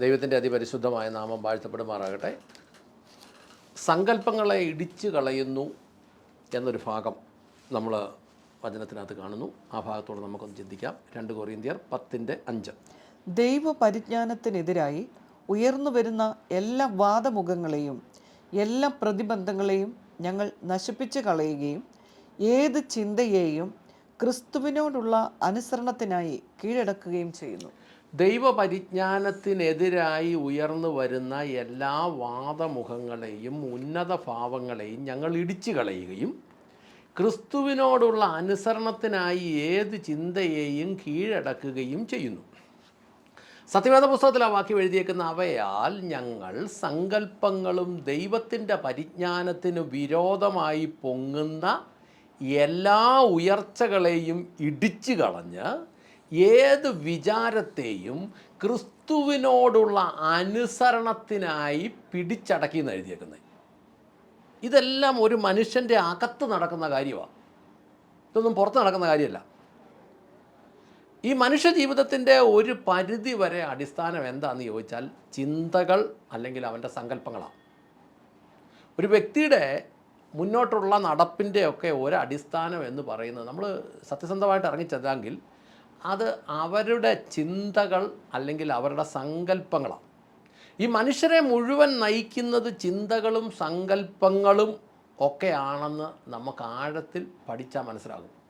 ദൈവത്തിന്റെ അതിപരിശുദ്ധമായ നാമം വാഴ്ത്തപ്പെടുമാറാകട്ടെ. സങ്കല്പങ്ങളെ ഇടിച്ചു കളയുന്നു എന്നൊരു ഭാഗം നമ്മൾ വചനത്തിനകത്ത് കാണുന്നു. ആ ഭാഗത്തോട് നമുക്കൊന്ന് ചിന്തിക്കാം. രണ്ട് കൊറിയന്ത്യർ പത്തിന്റെ അഞ്ച്. ദൈവ പരിജ്ഞാനത്തിനെതിരായി ഉയർന്നു വരുന്ന എല്ലാ വാദമുഖങ്ങളെയും എല്ലാ പ്രതിബന്ധങ്ങളെയും ഞങ്ങൾ നശിപ്പിച്ച് കളയുകയും ഏത് ചിന്തയെയും ക്രിസ്തുവിനോടുള്ള അനുസരണത്തിനായി കീഴടക്കുകയും ചെയ്യുന്നു. ദൈവപരിജ്ഞാനത്തിനെതിരായി ഉയർന്നു വരുന്ന എല്ലാ വാദമുഖങ്ങളെയും ഉന്നത ഭാവങ്ങളെയും ഞങ്ങൾ ഇടിച്ചു കളയുകയും ക്രിസ്തുവിനോടുള്ള അനുസരണത്തിനായി ഏത് ചിന്തയെയും കീഴടക്കുകയും ചെയ്യുന്നു. സത്യവേദ പുസ്തകത്തിൽ ആ വാക്യം എഴുതിയേക്കുന്ന അവയാൽ ഞങ്ങൾ സങ്കല്പങ്ങളും ദൈവത്തിന്റെ പരിജ്ഞാനത്തിന് വിരോധമായി പൊങ്ങുന്ന എല്ലാ ഉയർച്ചകളെയും ഇടിച്ചു കളഞ്ഞ് ഏത് വിചാരത്തെയും ക്രിസ്തുവിനോടുള്ള അനുസരണത്തിനായി പിടിച്ചടക്കി എന്ന് എഴുതിയേക്കുന്നത്. ഇതെല്ലാം ഒരു മനുഷ്യന്റെ അകത്ത് നടക്കുന്ന കാര്യമാണ് ഇതൊന്നും പുറത്ത് നടക്കുന്ന കാര്യമല്ല. ഈ മനുഷ്യ ജീവിതത്തിന്റെ ഒരു പരിധി വരെ അടിസ്ഥാനം എന്താണെന്ന് ചോദിച്ചാൽ ചിന്തകൾ അല്ലെങ്കിൽ അവന്റെ സങ്കല്പങ്ങളാണ് ഒരു വ്യക്തിയുടെ മുന്നോട്ടുള്ള നടപ്പിന്റെ ഒക്കെ ഒരു അടിസ്ഥാനം എന്ന് പറയുന്നത് നമ്മൾ സത്യസന്ധമായിട്ട് ഇറങ്ങിച്ചെന്നെങ്കിൽ അത് അവരുടെ ചിന്തകൾ അല്ലെങ്കിൽ അവരുടെ സങ്കല്പങ്ങളാണ്. ഈ മനുഷ്യരെ മുഴുവൻ നയിക്കുന്നത് ചിന്തകളും സങ്കല്പങ്ങളും ഒക്കെയാണെന്ന് നമുക്ക് ആഴത്തിൽ പഠിച്ചാൽ മനസ്സിലാകും.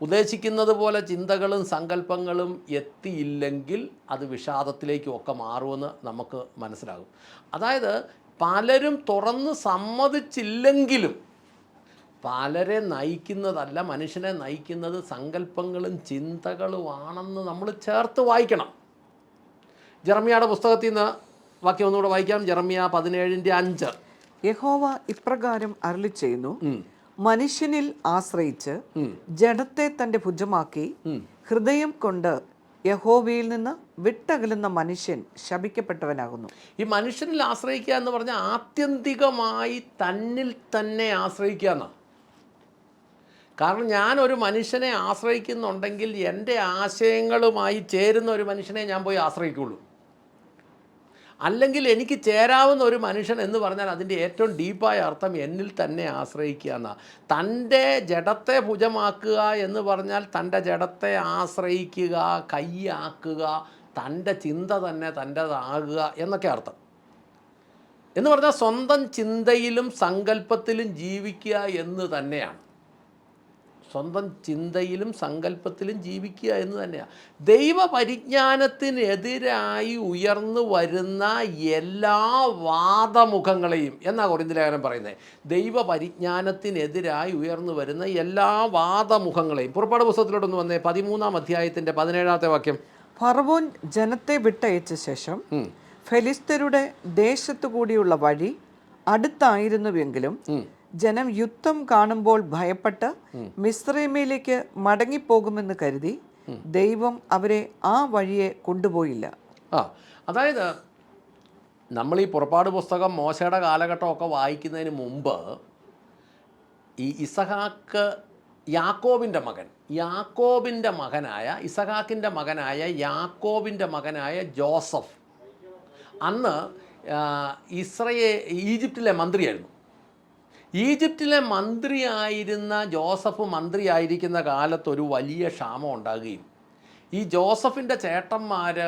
ഉദ്ദേശിക്കുന്നത് പോലെ ചിന്തകളും സങ്കല്പങ്ങളും എത്തിയില്ലെങ്കിൽ അത് വിഷാദത്തിലേക്കും ഒക്കെ മാറുമെന്ന് നമുക്ക് മനസ്സിലാകും. അതായത് പലരും തുറന്ന് സമ്മതിച്ചില്ലെങ്കിലും പലരെ നയിക്കുന്നതല്ല മനുഷ്യനെ നയിക്കുന്നത് സങ്കല്പങ്ങളും ചിന്തകളുമാണെന്ന് നമ്മൾ ചേർത്ത് വായിക്കണം. ജെറമിയയുടെ പുസ്തകത്തിൽ നിന്ന് വാക്യം ഒന്നുകൂടെ വായിക്കാം. ജെറമിയ പതിനേഴിന്റെ അഞ്ച്. യഹോവ ഇപ്രകാരം അരളി ചെയ്യുന്നു. മനുഷ്യനിൽ ആശ്രയിച്ച് ജഡത്തെ തന്റെ ഭുജമാക്കി ഹൃദയം കൊണ്ട് യഹോവയിൽ നിന്ന് വിട്ടകലുന്ന മനുഷ്യൻ ശപിക്കപ്പെട്ടവനാകുന്നു. ഈ മനുഷ്യനിൽ ആശ്രയിക്കുക എന്ന് പറഞ്ഞാൽ ആത്യന്തികമായി തന്നിൽ തന്നെ ആശ്രയിക്കുക എന്നാണ്. കാരണം ഞാൻ ഒരു മനുഷ്യനെ ആശ്രയിക്കുന്നുണ്ടെങ്കിൽ എന്റെ ആശയങ്ങളുമായി ചേരുന്ന ഒരു മനുഷ്യനെ ഞാൻ പോയി ആശ്രയിക്കുള്ളൂ. അല്ലെങ്കിൽ എനിക്ക് ചേരാവുന്ന ഒരു മനുഷ്യൻ എന്ന് പറഞ്ഞാൽ അതിന്റെ ഏറ്റവും ഡീപ്പായ അർത്ഥം എന്നിൽ തന്നെ ആശ്രയിക്കുക എന്നാണ് തന്റെ ജഡത്തെ ഭുജമാക്കുക എന്ന് പറഞ്ഞാൽ തന്റെ ജഡത്തെ ആശ്രയിക്കുക കൈയാക്കുക തന്റെ ചിന്ത തന്നെ തന്റെതാകുക എന്നൊക്കെ അർത്ഥം. എന്ന് പറഞ്ഞാൽ സ്വന്തം ചിന്തയിലും സങ്കല്പത്തിലും ജീവിക്കുക എന്ന് തന്നെയാണ്. സ്വന്തം ചിന്തയിലും സങ്കല്പത്തിലും ജീവിക്കുക എന്ന് തന്നെയാണ് ദൈവപരിജ്ഞാനത്തിനെതിരായി ഉയർന്നു വരുന്ന എല്ലാ വാദമുഖങ്ങളെയും എന്നാ കുറിന്തിലേഖനം പറയുന്നത് ദൈവപരിജ്ഞാനത്തിനെതിരായി ഉയർന്നു വരുന്ന എല്ലാ വാദമുഖങ്ങളെയും. പുറപ്പാട് പുസ്തകത്തിലോട്ടൊന്ന് വന്നേ പതിമൂന്നാം അധ്യായത്തിന്റെ പതിനേഴാമത്തെ വാക്യം. ഫറവോൻ ജനത്തെ വിട്ടയച്ച ശേഷം ഫെലിസ്തരുടെ ദേശത്തു കൂടിയുള്ള വഴി അടുത്തായിരുന്നുവെങ്കിലും ജനം യുദ്ധം കാണുമ്പോൾ ഭയപ്പെട്ട് മിസ്രൈമയിലേക്ക് മടങ്ങിപ്പോകുമെന്ന് കരുതി ദൈവം അവരെ ആ വഴിയെ കൊണ്ടുപോയില്ല. ആ അതായത് നമ്മൾ ഈ പുറപ്പാട് പുസ്തകം മോശയുടെ കാലഘട്ടമൊക്കെ വായിക്കുന്നതിന് മുമ്പ് ഈ ഇസഹാക്ക് യാക്കോബിന്റെ മകൻ യാക്കോബിന്റെ മകനായ ഇസഹാക്കിന്റെ മകനായ യാക്കോബിന്റെ മകനായ ജോസഫ് അന്ന് ഇസ്രയേ ഈജിപ്തിലെ മന്ത്രിയായിരുന്നു. ഈജിപ്തിലെ മന്ത്രിയായിരുന്ന ജോസഫ് മന്ത്രിയായിരിക്കുന്ന കാലത്ത് ഒരു വലിയ ക്ഷാമം ഉണ്ടാകുകയും ഈ ജോസഫിന്റെ ചേട്ടന്മാർ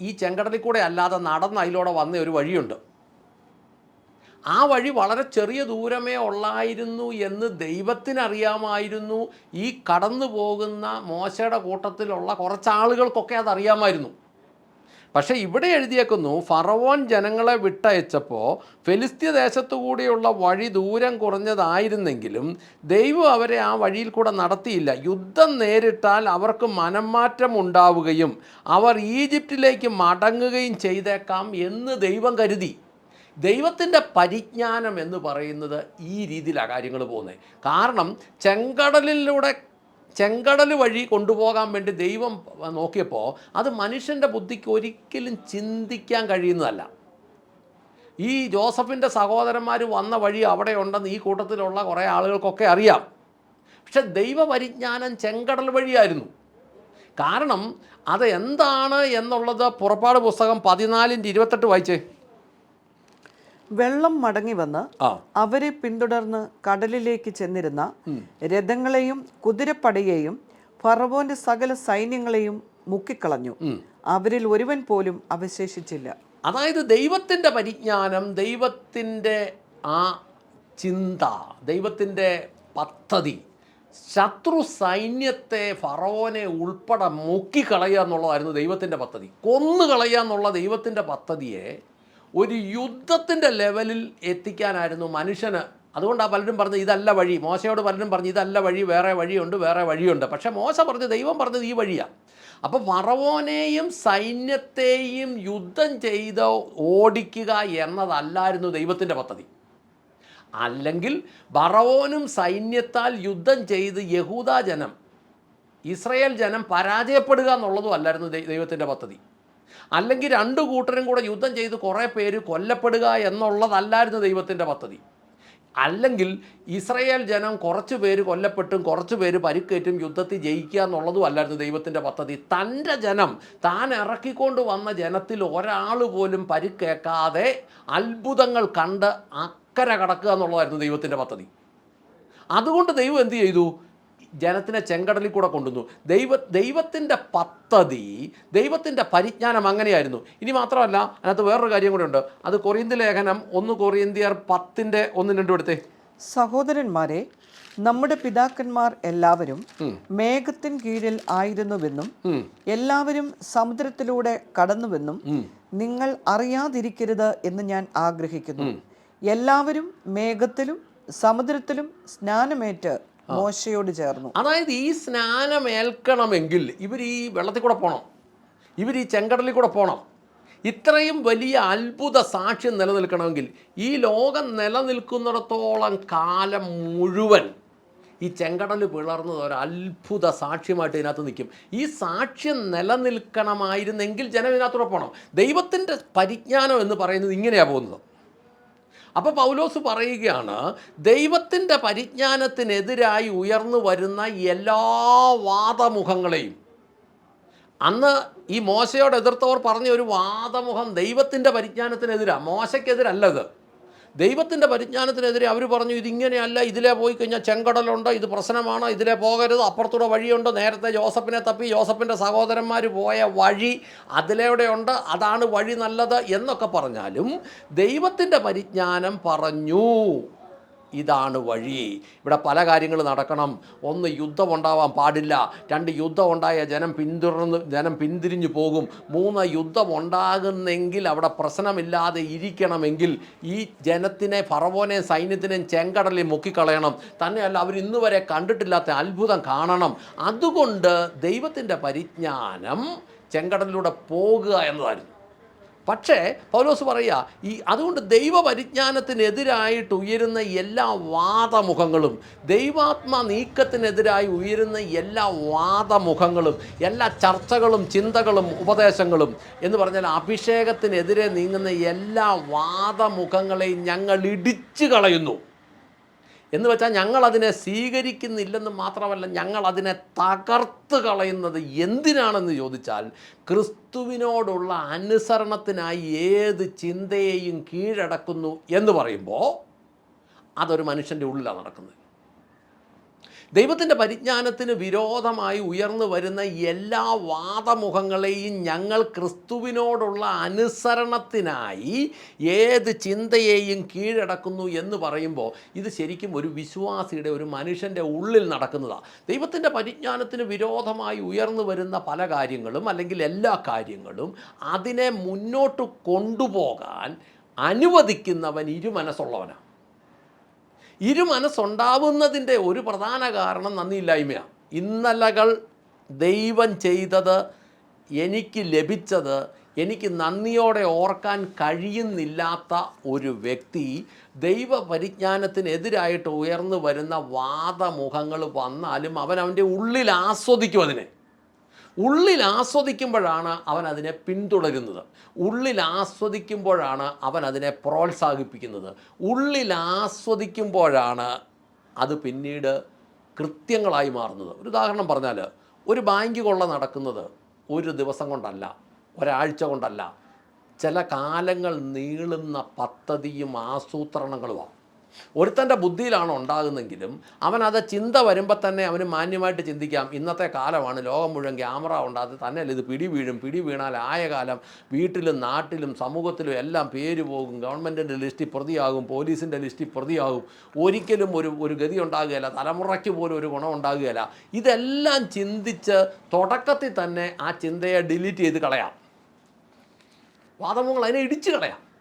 ഈ ചെങ്കടലിൽ കൂടെ അല്ലാതെ നടന്ന് അതിലൂടെ വന്ന ഒരു വഴിയുണ്ട്. ആ വഴി വളരെ ചെറിയ ദൂരമേ ഉള്ളായിരുന്നു എന്ന് ദൈവത്തിനറിയാമായിരുന്നു. ഈ കടന്നു പോകുന്ന മോശയുടെ കൂട്ടത്തിലുള്ള കുറച്ചാളുകൾക്കൊക്കെ അതറിയാമായിരുന്നു. പക്ഷേ ഇവിടെ എഴുതിയേക്കുന്നു ഫറവോൻ ജനങ്ങളെ വിട്ടയച്ചപ്പോൾ ഫെലിസ്ത്യ ദേശത്തു കൂടിയുള്ള വഴി ദൂരം കുറഞ്ഞതായിരുന്നെങ്കിലും ദൈവം അവരെ ആ വഴിയിൽ കൂടെ നടത്തിയില്ല. യുദ്ധം നേരിട്ടാൽ അവർക്ക് മനംമാറ്റം ഉണ്ടാവുകയും അവർ ഈജിപ്തിലേക്ക് മടങ്ങുകയും ചെയ്തേക്കാം എന്ന് ദൈവം കരുതി. ദൈവത്തിന്റെ പരിജ്ഞാനം എന്ന് പറയുന്നത് ഈ രീതിയിലാണ് കാര്യങ്ങൾ പോകുന്നത്. കാരണം ചെങ്കടലിലൂടെ ചെങ്കടൽ വഴി കൊണ്ടുപോകാൻ വേണ്ടി ദൈവം നോക്കിയപ്പോൾ അത് മനുഷ്യന്റെ ബുദ്ധിക്ക് ഒരിക്കലും ചിന്തിക്കാൻ കഴിയുന്നതല്ല. ഈ ജോസഫിന്റെ സഹോദരന്മാർ വന്ന വഴി അവിടെ ഉണ്ടെന്ന് ഈ കൂട്ടത്തിലുള്ള കുറേ ആളുകൾക്കൊക്കെ അറിയാം. പക്ഷെ ദൈവപരിജ്ഞാനം ചെങ്കടൽ വഴിയായിരുന്നു. കാരണം അത് എന്താണ് എന്നുള്ളത് പുറപ്പാട് പുസ്തകം പതിനാലിന്റെ ഇരുപത്തെട്ട് വായിച്ചേ. വെള്ളം മടങ്ങി വന്ന് അവരെ പിന്തുടർന്ന് കടലിലേക്ക് ചെന്നിരുന്ന രഥങ്ങളെയും കുതിരപ്പടയെയും ഫറവോന്റെ സകല സൈന്യങ്ങളെയും മുക്കിക്കളഞ്ഞു. അവരിൽ ഒരുവൻ പോലും അവശേഷിച്ചില്ല. അതായത് ദൈവത്തിന്റെ പരിജ്ഞാനം ദൈവത്തിന്റെ ആ ചിന്ത ദൈവത്തിന്റെ പദ്ധതി ശത്രു സൈന്യത്തെ ഫറവോനെ ഉൾപ്പെടെ മുക്കിക്കളയുക എന്നുള്ളതായിരുന്നു ദൈവത്തിന്റെ പദ്ധതി. കൊന്നുകളയുക എന്നുള്ള ദൈവത്തിന്റെ പദ്ധതിയെ ഒരു യുദ്ധത്തിന്റെ ലെവലിൽ എത്തിക്കാനായിരുന്നു മനുഷ്യന്. അതുകൊണ്ടാണ് പലരും പറഞ്ഞത് ഇതല്ല വഴി. മോശയോട് പലരും പറഞ്ഞു ഇതല്ല വഴി വേറെ വഴിയുണ്ട് വേറെ വഴിയുണ്ട്. പക്ഷേ മോശ പറഞ്ഞു ദൈവം പറഞ്ഞത് ഈ വഴിയാണ് അപ്പോൾ ഫറവോനെയും സൈന്യത്തെയും യുദ്ധം ചെയ്ത് ഓടിക്കുക എന്നതല്ലായിരുന്നു ദൈവത്തിന്റെ പദ്ധതി. അല്ലെങ്കിൽ ബറവോനും സൈന്യത്താൽ യുദ്ധം ചെയ്ത് യഹൂദ ജനം ഇസ്രയേൽ ജനം പരാജയപ്പെടുക എന്നുള്ളതും അല്ലായിരുന്നു ദൈവത്തിന്റെ പദ്ധതി. അല്ലെങ്കിൽ രണ്ട് കൂട്ടരും കൂടെ യുദ്ധം ചെയ്ത് കുറേ പേര് കൊല്ലപ്പെടുക എന്നുള്ളതല്ലായിരുന്നു ദൈവത്തിന്റെ പദ്ധതി. അല്ലെങ്കിൽ ഇസ്രയേൽ ജനം കുറച്ച് പേര് കൊല്ലപ്പെട്ടും കുറച്ച് പേര് പരിക്കേറ്റും യുദ്ധത്തിൽ ജയിക്കുക എന്നുള്ളതും അല്ലായിരുന്നു ദൈവത്തിന്റെ പദ്ധതി. തന്റെ ജനം താൻ ഇറക്കിക്കൊണ്ട് വന്ന ജനത്തിൽ ഒരാൾ പോലും പരിക്കേക്കാതെ അത്ഭുതങ്ങൾ കണ്ട് അക്കരെ കടക്കുക എന്നുള്ളതായിരുന്നു ദൈവത്തിന്റെ പദ്ധതി. അതുകൊണ്ട് ദൈവം എന്ത് ചെയ്തു? ജനത്തിനെ ചെങ്കടലിൽ കൂടെ കൊണ്ടുവന്നു. ദൈവ ദൈവത്തിന്റെ പദ്ധതി ദൈവത്തിന്റെ പരിജ്ഞാനം അങ്ങനെയായിരുന്നു. ഇനി മാത്രമല്ല അതിനകത്ത് വേറൊരു കാര്യം കൂടെ ഉണ്ട്. അത് കൊറിയന്തി ലേഖനം ഒന്ന് കൊറിയന്തിയർ പത്തിന്റെ ഒന്ന് രണ്ടും എടുത്തേ. സഹോദരന്മാരെ നമ്മുടെ പിതാക്കന്മാർ എല്ലാവരും മേഘത്തിൻ കീഴിൽ ആയിരുന്നുവെന്നും എല്ലാവരും സമുദ്രത്തിലൂടെ കടന്നുവെന്നും നിങ്ങൾ അറിയാതിരിക്കരുത് എന്ന് ഞാൻ ആഗ്രഹിക്കുന്നു. എല്ലാവരും മേഘത്തിലും സമുദ്രത്തിലും സ്നാനമേറ്റ് മോശയോട് ചേർന്നു. അതായത് ഈ സ്നാനം ഏൽക്കണമെങ്കിൽ ഇവർ ഈ വെള്ളത്തിൽ കൂടെ പോകണം ഇവർ ഈ ചെങ്കടലിൽ കൂടെ പോകണം ഇത്രയും വലിയ അത്ഭുത സാക്ഷ്യം നിലനിൽക്കണമെങ്കിൽ ഈ ലോകം നിലനിൽക്കുന്നിടത്തോളം കാലം മുഴുവൻ ഈ ചെങ്കടൽ പിളർന്നത് ഒരു അത്ഭുത സാക്ഷ്യമായിട്ട് ഇതിനകത്ത് നിൽക്കും. ഈ സാക്ഷ്യം നിലനിൽക്കണമായിരുന്നെങ്കിൽ ജനം ഇതിനകത്തൂടെ പോകണം ദൈവത്തിന്റെ പരിജ്ഞാനം എന്ന് പറയുന്നത് ഇങ്ങനെയാണ് പോകുന്നത്. അപ്പോൾ പൗലോസ് പറയുകയാണ് ദൈവത്തിന്റെ പരിജ്ഞാനത്തിനെതിരായി ഉയർന്നു വരുന്ന എല്ലാ വാദമുഖങ്ങളെയും. അന്ന് ഈ മോശയോട് എതിർത്തവർ പറഞ്ഞ ഒരു വാദമുഖം ദൈവത്തിന്റെ പരിജ്ഞാനത്തിനെതിരാണ് മോശയ്ക്കെതിരല്ല ഇത് ദൈവത്തിന്റെ പരിജ്ഞാനത്തിനെതിരെ അവർ പറഞ്ഞു ഇതിങ്ങനെയല്ല ഇതിലെ പോയി കഴിഞ്ഞാൽ ചെങ്കടലുണ്ട് ഇത് പ്രശ്നമാണ് ഇതിലെ പോകരുത് അപ്പുറത്തൂടെ വഴിയുണ്ട്. നേരത്തെ ജോസഫിനെ തപ്പി ജോസഫിന്റെ സഹോദരന്മാർ പോയ വഴി അതിലൂടെ ഉണ്ട് അതാണ് വഴി നല്ലത് എന്നൊക്കെ പറഞ്ഞാലും ദൈവത്തിന്റെ പരിജ്ഞാനം പറഞ്ഞു. ഇതാണ് വഴി. ഇവിടെ പല കാര്യങ്ങൾ നടക്കണം. ഒന്ന് യുദ്ധം ഉണ്ടാവാൻ പാടില്ല. രണ്ട് യുദ്ധം ഉണ്ടായ ജനം പിന്തുടർന്ന് ജനം പിന്തിരിഞ്ഞു പോകും. മൂന്ന് യുദ്ധം ഉണ്ടാകുന്നെങ്കിൽ അവിടെ പ്രശ്നമില്ലാതെ ഇരിക്കണമെങ്കിൽ ഈ ജനത്തിനെ ഫറവോനെയും സൈന്യത്തിനെയും ചെങ്കടലിൽ മുക്കിക്കളയണം. തന്നെയല്ല അവർ ഇന്ന് വരെ കണ്ടിട്ടില്ലാത്ത അത്ഭുതം കാണണം. അതുകൊണ്ട് ദൈവത്തിന്റെ പരിജ്ഞാനം ചെങ്കടലിലൂടെ പോകുക എന്നതായിരുന്നു. പക്ഷേ പൗലോസ് പറയുക ഈ അതുകൊണ്ട് ദൈവപരിജ്ഞാനത്തിനെതിരായിട്ട് ഉയരുന്ന എല്ലാ വാദമുഖങ്ങളും ദൈവാത്മ നീക്കത്തിനെതിരായി ഉയരുന്ന എല്ലാ വാദമുഖങ്ങളും എല്ലാ ചർച്ചകളും ചിന്തകളും ഉപദേശങ്ങളും എന്ന് പറഞ്ഞാൽ അഭിഷേകത്തിനെതിരെ നീങ്ങുന്ന എല്ലാ വാദമുഖങ്ങളെയും ഞങ്ങൾ ഇടിച്ചു കളയുന്നു. എന്ന് വെച്ചാൽ ഞങ്ങൾ അതിനെ സ്വീകരിക്കുന്നില്ലെന്ന് മാത്രമല്ല ഞങ്ങൾ അതിനെ തകർത്ത് കളയുന്നത് എന്തിനാണെന്ന് ചോദിച്ചാൽ ക്രിസ്തുവിനോടുള്ള അനുസരണത്തിനായി ഏത് ചിന്തയെയും കീഴടക്കുന്നു എന്ന് പറയുമ്പോൾ അതൊരു മനുഷ്യന്റെ ഉള്ളിലാണ് നടക്കുന്നത്. ദൈവത്തിന്റെ പരിജ്ഞാനത്തിന് വിരോധമായി ഉയർന്നു വരുന്ന എല്ലാ വാദമുഖങ്ങളെയും ഞങ്ങൾ ക്രിസ്തുവിനോടുള്ള അനുസരണത്തിനായി ഏത് ചിന്തയെയും കീഴടക്കുന്നു എന്ന് പറയുമ്പോൾ ഇത് ശരിക്കും ഒരു വിശ്വാസിയുടെ ഒരു മനുഷ്യന്റെ ഉള്ളിൽ നടക്കുന്നതാണ് ദൈവത്തിന്റെ പരിജ്ഞാനത്തിന് വിരോധമായി ഉയർന്നു വരുന്ന പല കാര്യങ്ങളും അല്ലെങ്കിൽ എല്ലാ കാര്യങ്ങളും അതിനെ മുന്നോട്ട് കൊണ്ടുപോകാൻ അനുവദിക്കുന്നവൻ ഇരുമനസ്സുള്ളവനാണ്. ഇരുമനസ്സുണ്ടാവുന്നതിന്റെ ഒരു പ്രധാന കാരണം നന്ദിയില്ലായ്മയാണ് ഇന്നലകൾ ദൈവം ചെയ്തത് എനിക്ക് ലഭിച്ചത് എനിക്ക് നന്ദിയോടെ ഓർക്കാൻ കഴിയുന്നില്ലാത്ത ഒരു വ്യക്തി ദൈവ പരിജ്ഞാനത്തിനെതിരായിട്ട് ഉയർന്നു വരുന്ന വാദമുഖങ്ങൾ വന്നാലും അവൻ അവന്റെ ഉള്ളിൽ ആസ്വദിക്കും അതിനെ. ഉള്ളിൽ ആസ്വദിക്കുമ്പോഴാണ് അവൻ അതിനെ പിന്തുടരുന്നത്. ഉള്ളിൽ ആസ്വദിക്കുമ്പോഴാണ് അവൻ അതിനെ പ്രോത്സാഹിപ്പിക്കുന്നത്. ഉള്ളിൽ ആസ്വദിക്കുമ്പോഴാണ് അത് പിന്നീട് കൃത്യങ്ങളായി മാറുന്നത്. ഒരു ഉദാഹരണം പറഞ്ഞാൽ ഒരു ബാങ്ക് കൊള്ള നടക്കുന്നത് ഒരു ദിവസം കൊണ്ടല്ല ഒരാഴ്ച കൊണ്ടല്ല. ചില കാലങ്ങൾ നീളുന്ന പദ്ധതിയും ആസൂത്രണങ്ങളുമാണ്. ഒരുത്തന്റെ ബുദ്ധിയിലാണ് ഉണ്ടാകുന്നെങ്കിലും അവൻ അത് ചിന്ത വരുമ്പോൾ തന്നെ അവന് മാന്യമായിട്ട് ചിന്തിക്കാം. ഇന്നത്തെ കാലമാണ് ലോകം മുഴുവൻ ക്യാമറ ഉണ്ടാകാതെ തന്നെയല്ല ഇത് പിടി വീഴും. പിടി വീണാൽ ആയ കാലം വീട്ടിലും നാട്ടിലും സമൂഹത്തിലും എല്ലാം പേര് പോകും. ഗവൺമെന്റിന്റെ ലിസ്റ്റിൽ പ്രതിയാകും പോലീസിന്റെ ലിസ്റ്റിൽ പ്രതിയാകും. ഒരിക്കലും ഒരു ഒരു ഗതി ഉണ്ടാകുകയില്ല. തലമുറയ്ക്ക് പോലും ഒരു ഗുണം ഉണ്ടാകുകയില്ല. ഇതെല്ലാം ചിന്തിച്ച് തുടക്കത്തിൽ തന്നെ ആ ചിന്തയെ ഡിലീറ്റ് ചെയ്ത് കളയാം. വാദമുകൾ അതിനെ ഇടിച്ചു കളയാം.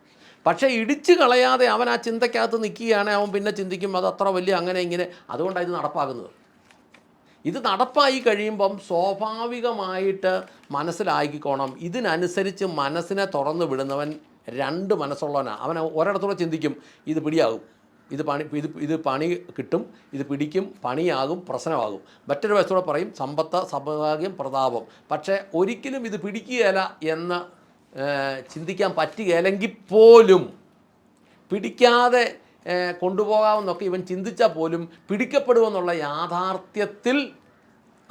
പക്ഷേ ഇടിച്ചു കളയാതെ അവൻ ആ ചിന്തക്കകത്ത് നിൽക്കുകയാണ് അവൻ പിന്നെ ചിന്തിക്കും അത് അത്ര വലിയ അങ്ങനെ ഇങ്ങനെ. അതുകൊണ്ടാണ് ഇത് നടപ്പാകുന്നത് ഇത് നടപ്പായി കഴിയുമ്പം സ്വാഭാവികമായിട്ട് മനസ്സിലാക്കിക്കോണം. ഇതിനനുസരിച്ച് മനസ്സിനെ തുറന്നു വിടുന്നവൻ രണ്ട് മനസ്സുള്ളവനാണ് അവൻ ഒരിടത്തൂടെ ചിന്തിക്കും ഇത് പിടിയാകും. ഇത് പണി ഇത് ഇത് പണി കിട്ടും ഇത് പിടിക്കും പണിയാകും പ്രശ്നമാകും. മറ്റൊരു വശത്തോടെ പറയും സമ്പത്ത് സൗഭാഗ്യം പ്രതാപം. പക്ഷേ ഒരിക്കലും ഇത് പിടിക്കുകയില്ല എന്ന് ചിന്തിക്കാൻ പറ്റുകയില്ലെങ്കിൽ പോലും പിടിക്കാതെ കൊണ്ടുപോകാമെന്നൊക്കെ ഇവൻ ചിന്തിച്ചാൽ പോലും പിടിക്കപ്പെടുമെന്നുള്ള യാഥാർത്ഥ്യത്തിൽ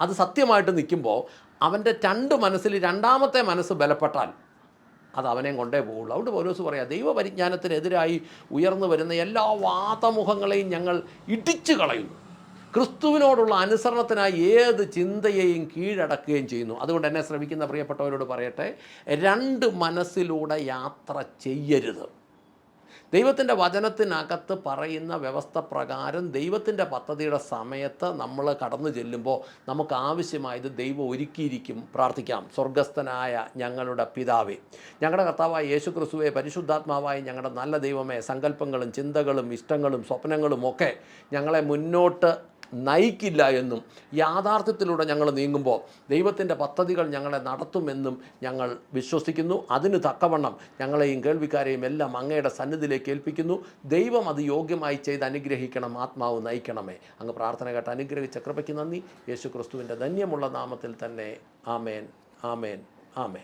അത് സത്യമായിട്ട് നിൽക്കുമ്പോൾ അവന്റെ രണ്ട് മനസ്സിൽ രണ്ടാമത്തെ മനസ്സ് ബലപ്പെട്ടാൽ അത് അവനെയും കൊണ്ടേ പോകുള്ളൂ അതുകൊണ്ട് പൗലോസ് പറയാം ദൈവപരിജ്ഞാനത്തിനെതിരായി ഉയർന്നു വരുന്ന എല്ലാ വാതമുഖങ്ങളെയും ഞങ്ങൾ ഇടിച്ചു കളയുന്നു. ക്രിസ്തുവിനോടുള്ള അനുസരണത്തിനായി ഏത് ചിന്തയെയും കീഴടക്കുകയും ചെയ്യുന്നു. അതുകൊണ്ട് എന്നെ ശ്രമിക്കുന്ന പ്രിയപ്പെട്ടവരോട് പറയട്ടെ രണ്ട് മനസ്സിലൂടെ യാത്ര ചെയ്യരുത്. ദൈവത്തിന്റെ വചനത്തിനകത്ത് പറയുന്ന വ്യവസ്ഥ പ്രകാരം ദൈവത്തിന്റെ പദ്ധതിയുടെ സമയത്ത് നമ്മൾ കടന്നു ചെല്ലുമ്പോൾ നമുക്ക് ആവശ്യമായത് ദൈവം ഒരുക്കിയിരിക്കും. പ്രാർത്ഥിക്കാം. സ്വർഗസ്ഥനായ ഞങ്ങളുടെ പിതാവേ ഞങ്ങളുടെ കർത്താവായ യേശു ക്രിസ്തുവെ പരിശുദ്ധാത്മാവായ ഞങ്ങളുടെ നല്ല ദൈവമേ സങ്കല്പങ്ങളും ചിന്തകളും ഇഷ്ടങ്ങളും സ്വപ്നങ്ങളും ഒക്കെ ഞങ്ങളെ മുന്നോട്ട് നയിക്കില്ല എന്നും യാഥാർത്ഥ്യത്തിലൂടെ ഞങ്ങൾ നീങ്ങുമ്പോൾ ദൈവത്തിന്റെ പദ്ധതികൾ ഞങ്ങളെ നടത്തുമെന്നും ഞങ്ങൾ വിശ്വസിക്കുന്നു. അതിന് തക്കവണ്ണം ഞങ്ങളെയും കേൾവിക്കാരെയും എല്ലാം അങ്ങയുടെ സന്നിധിയിലേക്ക് ഏൽപ്പിക്കുന്നു. ദൈവം അത് യോഗ്യമായി ചെയ്ത് അനുഗ്രഹിക്കണം ആത്മാവ് നയിക്കണമേ. അങ്ങ് പ്രാർത്ഥന കേട്ട് അനുഗ്രഹിച്ച കൃപയ്ക്ക് നന്ദി. യേശു ക്രിസ്തുവിന്റെ ധന്യമുള്ള നാമത്തിൽ തന്നെ ആമേൻ ആമേൻ ആമേൻ.